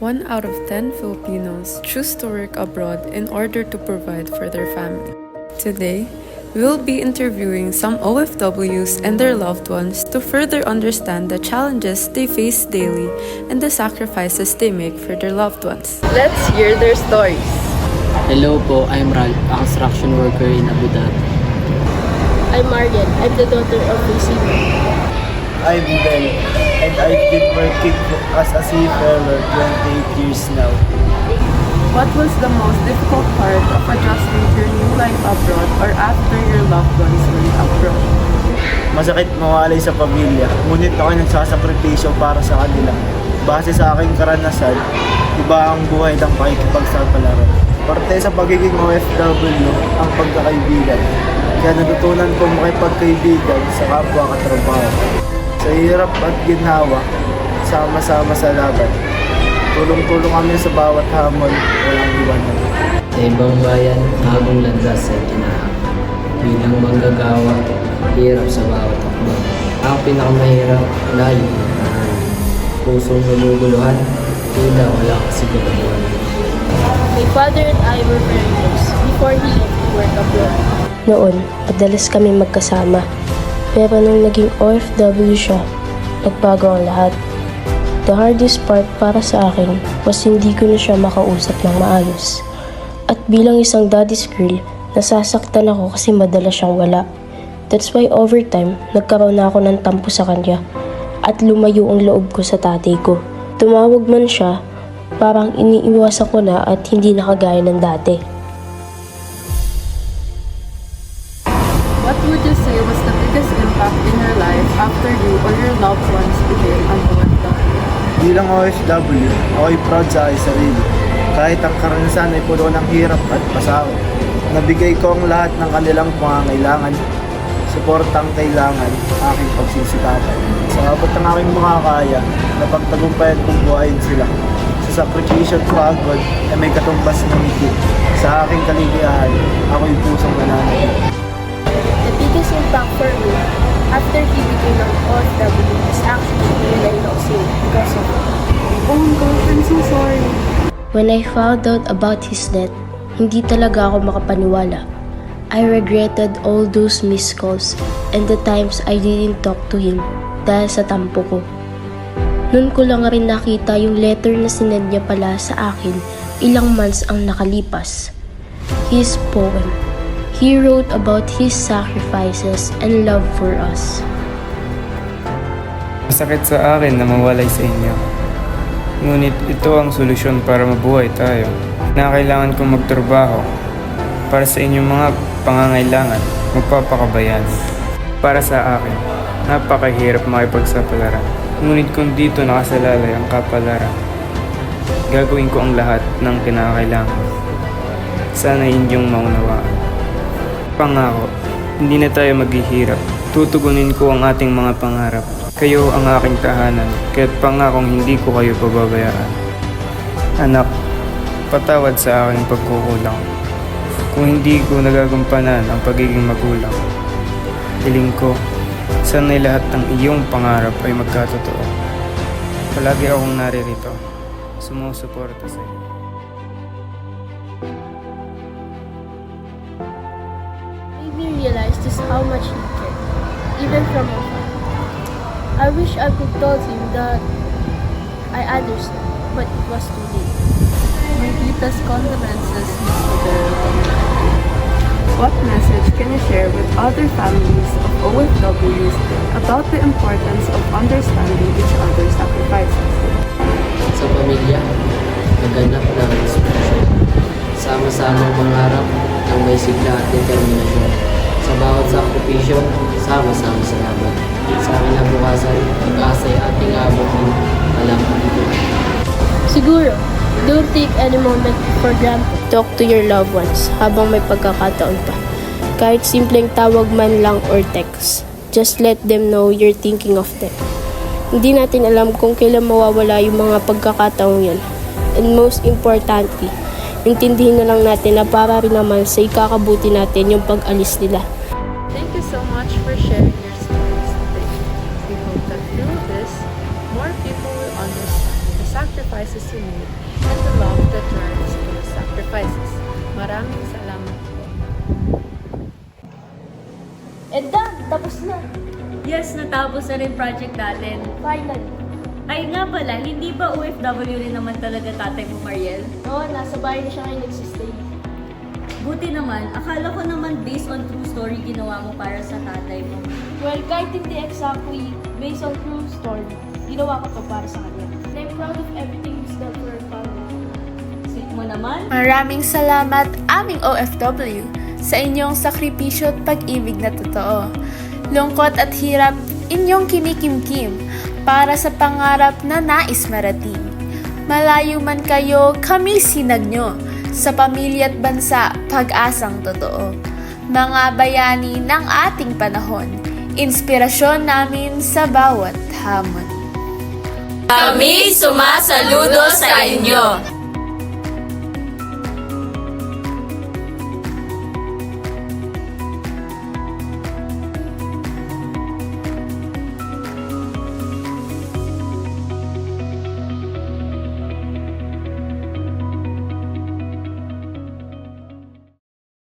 One out of 10 Filipinos choose to work abroad in order to provide for their family. Today, we will be interviewing some OFWs and their loved ones to further understand the challenges they face daily and the sacrifices they make for their loved ones. Let's hear their stories. Hello po, I'm Ralph, a construction worker in Abu Dhabi. I'm Marian. I'm the daughter of a I'm Ben, and I've been working as a seafarer 28 years now. What was the most difficult part of adjusting to your new life abroad or after your loved ones went abroad? Masakit mawalay sa pamilya, ngunit ako nagsasakripisyo para sa kanila. Base sa aking karanasan, iba ang buhay ng pakikipagsapalaran. Parte sa pagiging OFW ang pagkakaibigan. Kaya natutunan ko makipagkaibigan sa kapwa katrabaho. Sa hirap at ginhawa, sama-sama sa laban. Tulong-tulong kami sa bawat hamon, walang iwanan. Sa ibang bayan, habang landas ay kinahak. Bilang manggagawa, hirap sa bawat akbang. Ang pinakamahirap, layo ng tahanan. Pusong naguguluhan, tila wala kasiguraduhan. My father and I were very close before he left to work abroad. Noon, madalas kami magkasama. Pero nung naging OFW siya, nagbago ang lahat. The hardest part para sa akin was hindi ko na siya makausap ng maayos. At bilang isang daddy's girl, nasasaktan ako kasi madalas siyang wala. That's why over time, nagkaroon na ako ng tampo sa kanya at lumayo ang loob ko sa tatay ko. Tumawag man siya, parang iniiwasan ko na at hindi nakagaya ng dati. Bilang OFW, ako'y proud sa aking sarili. Kahit ang karanasan ay puno ng hirap at pasaway. Nabigay ko ang lahat ng kanilang pangangailangan. Suportang kailangan, aking pagsisikapan. Sa abot ng aking makakaya, napagtagumpayan kong buhayin sila. Sa sakripisyo at pagod ay may katumbas na ngiti. Sa aking kaligayahan, ako'y pusong nananalig. The biggest impact for me after became an OFW is actually lost him because of Oh God, I'm so sorry. When I found out about his death, hindi talaga ako makapaniwala. I regretted all those missed calls and the times I didn't talk to him dahil sa tampo ko. Noon ko lang rin nakita yung letter na sinend niya pala sa akin ilang months ang nakalipas. His poem. He wrote about his sacrifices and love for us. Masakit sa akin na mawalay sa inyo. Ngunit ito ang solusyon para mabuhay tayo. Na kailangan kong magtrabaho para sa inyong mga pangangailangan, magpapakabayan. Para sa akin, napakahirap makipagsapalaran. Ngunit kung dito nakasalalay ang kapalaran, gagawin ko ang lahat ng kinakailangan. Sana inyong maunawaan. Pangako, hindi na tayo maghihirap. Tutugunin ko ang ating mga pangarap. Kayo ang aking tahanan, kaya't pangakong hindi ko kayo pababayaan. Anak, patawad sa aking pagkukulang. Kung hindi ko nagagampanan ang pagiging magulang. Hiling ko, sana'y lahat ng iyong pangarap ay magkatotoo. Palagi akong naririto, sumusuporta sa iyo. Me realize just how much he cared, even from afar. I wish I could told him that I understand, but it was too late. My deepest condolences, Mr. Darrell. What message can you share with other families of OFWs about the importance of understanding each other's sacrifices? Sa pamilya, naganap ng inspirasyon. Sama-samang mangarap ng may sigla at determinasyon. Sa bawat sakripisyo, sama-sama sa kinabukasan, pag-asa ay ating abutin, walang pagkukuhan. Siguro, don't take any moment for granted. Talk to your loved ones habang may pagkakataon pa. Kahit simpleng tawag man lang or text. Just let them know you're thinking of them. Hindi natin alam kung kailan mawawala yung mga pagkakataong yan. And most importantly, intindihin na lang natin na para rin naman sa ikakabuti natin yung pag-alis nila. Thank you so much for sharing your stories today. We hope that through this, more people will understand the sacrifices you made and the love that drives your sacrifices. Maraming salamat po. And done! Tapos na! Yes, natapos na rin project natin. Finally! Ay nga pala, hindi ba OFW rin naman talaga tatay mo, Mariel? Oo, nasa bahay na siya ngayon nagsistay. Buti naman, akala ko naman based on true story ginawa mo para sa tatay mo. Well, kahit hindi exactly based on true story, ginawa ko to para sa kanya. And I'm proud of everything he's done for our family. Sweet mo naman. Maraming salamat aming OFW sa inyong sakripisyo at pag-ibig na totoo. Lungkot at hirap inyong kinikimkim para sa pangarap na nais marating. Malayo man kayo, kami sinag nyo sa pamilya at bansa, pag-asang totoo. Mga bayani ng ating panahon, inspirasyon namin sa bawat hamon. Kami sumasaludo sa inyo.